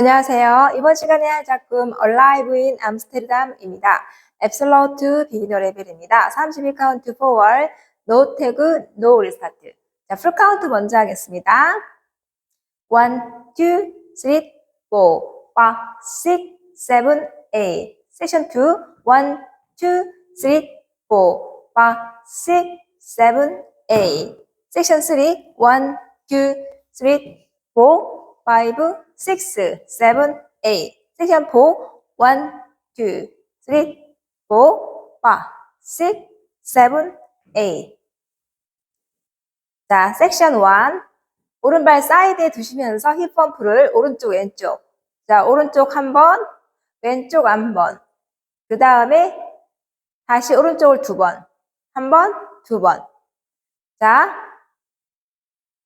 안녕하세요. 이번 시간에 할 작품 in Amsterdam입니다. Absolute Beginner 레벨입니다. 31카운트 forward, no tag, no restart. 자, 풀 카운트 먼저 하겠습니다. 1, 2, 3, 4, 5, 6, 7, 8. 세션 2, 1, 2, 3, 4, 5, 6, 7, 8. 세션 3, 1, 2, 3, 4, 5, 6, 7, 8. 섹션 4, 1, 2, 3, 4, 5, 6, 7, 8. 자, 섹션 1. 오른발 사이드에 두시면서 힙 펌프를 오른쪽, 왼쪽. 자, 오른쪽 한 번, 왼쪽 한 번. 그 다음에 다시 오른쪽을 두 번. 한 번, 두 번. 자,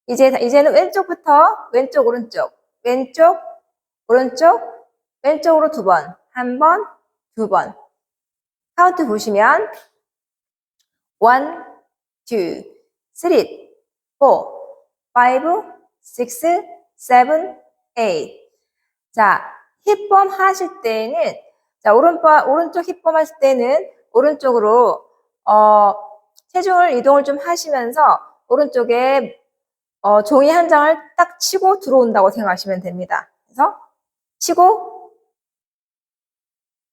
이제, 이제는 왼쪽부터 왼쪽, 오른쪽. 왼쪽, 오른쪽, 왼쪽으로 두 번. 한 번, 두 번. 카운트 보시면 1, 2, 3, 4, 5, 6, 7, 8. 자, 힙범 하실 때는 자, 오른발 오른쪽 힙범 하실 때는 오른쪽으로 어, 체중을 이동을 좀 하시면서 오른쪽에 어, 종이 한 장을 딱 치고 들어온다고 생각하시면 됩니다. 그래서 치고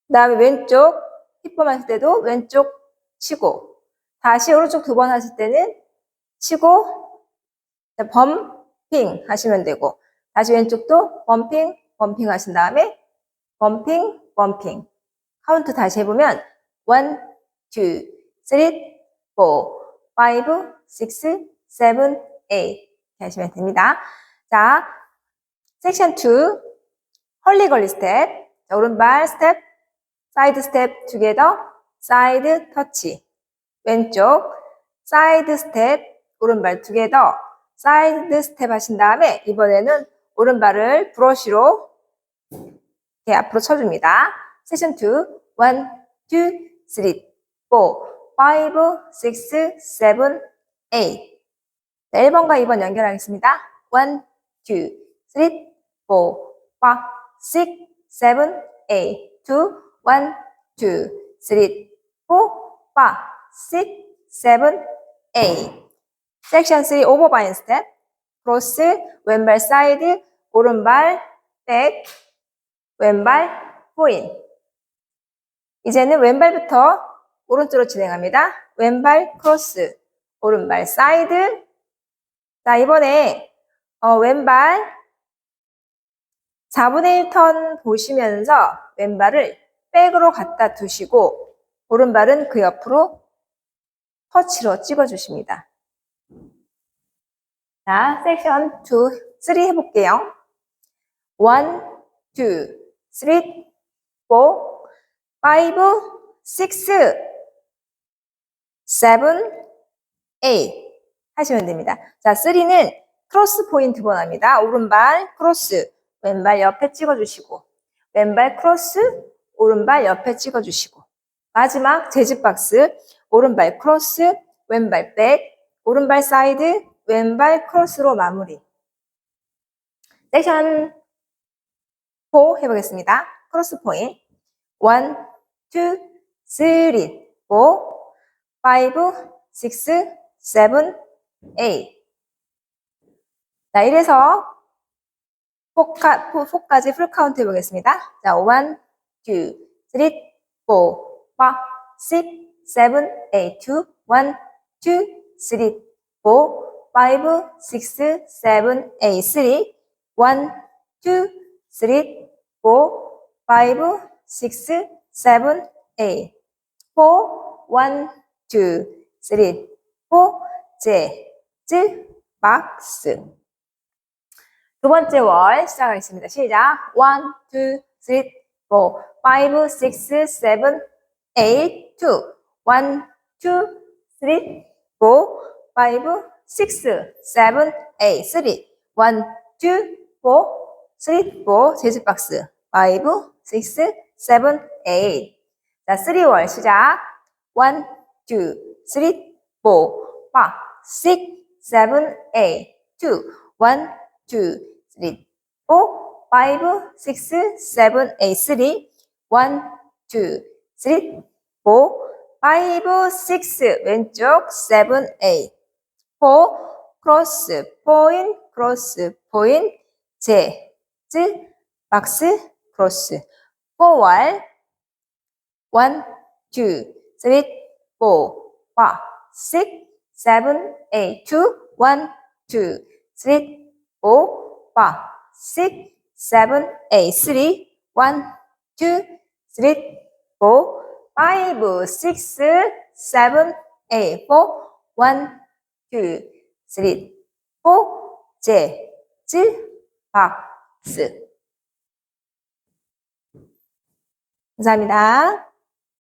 그 다음에 왼쪽 힙범 하실 때도 왼쪽 치고 다시 오른쪽 두 번 하실 때는 치고 범핑 하시면 되고 다시 왼쪽도 범핑 범핑 하신 다음에 범핑 범핑 카운트 다시 해보면 1, 2, 3, 4, 5, 6, 7, 8 이렇게 하시면 됩니다. 자, 섹션 2 헐리걸리 스텝 자, 오른발 스텝 사이드 스텝 투게더 사이드 터치 왼쪽 사이드 스텝 오른발 투게더 사이드 스텝 하신 다음에 이번에는 오른발을 브러쉬로 이렇게 앞으로 쳐줍니다. 세션 2 1, 2, 3, 4, 5, 6, 7, 8 자, 1번과 2번 연결하겠습니다. 1, 2, 3, 4, 5, 6, 7, 8 2, 1, 2, 3, 4, 5, 6, 7, 8 섹션 3 오버바인 스텝 크로스 왼발 사이드 오른발 백 왼발 포인 이제는 왼발부터 오른쪽으로 진행합니다. 왼발 크로스 오른발 사이드 자 이번에 어, 왼발 4분의 1턴 보시면서 왼발을 백으로 갖다 두시고 오른발은 그 옆으로 터치로 찍어주십니다. 자, 섹션 2, 3 해볼게요. 1, 2, 3, 4, 5, 6, 7, 8 하시면 됩니다. 자, 3는 크로스 포인트 번호입니다. 오른발 크로스, 왼발 옆에 찍어주시고 왼발 크로스, 오른발 옆에 찍어주시고 마지막 재즈 박스, 오른발 크로스, 왼발 백, 오른발 사이드, 왼발 크로스로 마무리. 섹션 4 해보겠습니다. 크로스 포인트. 1, 2, 3, 4, 5, 6, 7, 8. 자, 이래서 4카, 4까지 풀 카운트 해보겠습니다. 자, 1, 2, 3, 4, 5, 6, 7, 8, 2, 1, 2, 3, 4, 5, 6, 7, 8, 3, 1, 2, 3, 4, 5, 6, 7, 8, 4, 1, 2, 3, 4, 재즈 박스. 두 번째 월 시작하겠습니다. 시작. 1, 2, 3, 4, 5, 6, 7, 8, 2, 1, 2, 3, 4, 5, 6, 7, 8, 3, 1, 2, 4, 3, 4, 재즈박스. 5, 6, 7, 8. 자, 3월 시작. 1, 2, 3, 4, 5, 6, 7, 8, 2, 1, 2, 3, 4, 5, 6, 7, 8, 3, 1, 2, 3, 4, 5, 6, 왼쪽, 7, 8, 4, 크로스, 포인, 크로스, 포인, 제, 즈, 박스, 크로스, 포왈, 1, 2, 3, 4, 5, 6, 7, 8, 2, 1, 2, 3, 4, 5, 6, 7, 8, 3, 1, 2, 3, 4, 5, 6, 7, 8, 4, 1, 2, 3, 4, 제, 즈, 박스. 감사합니다.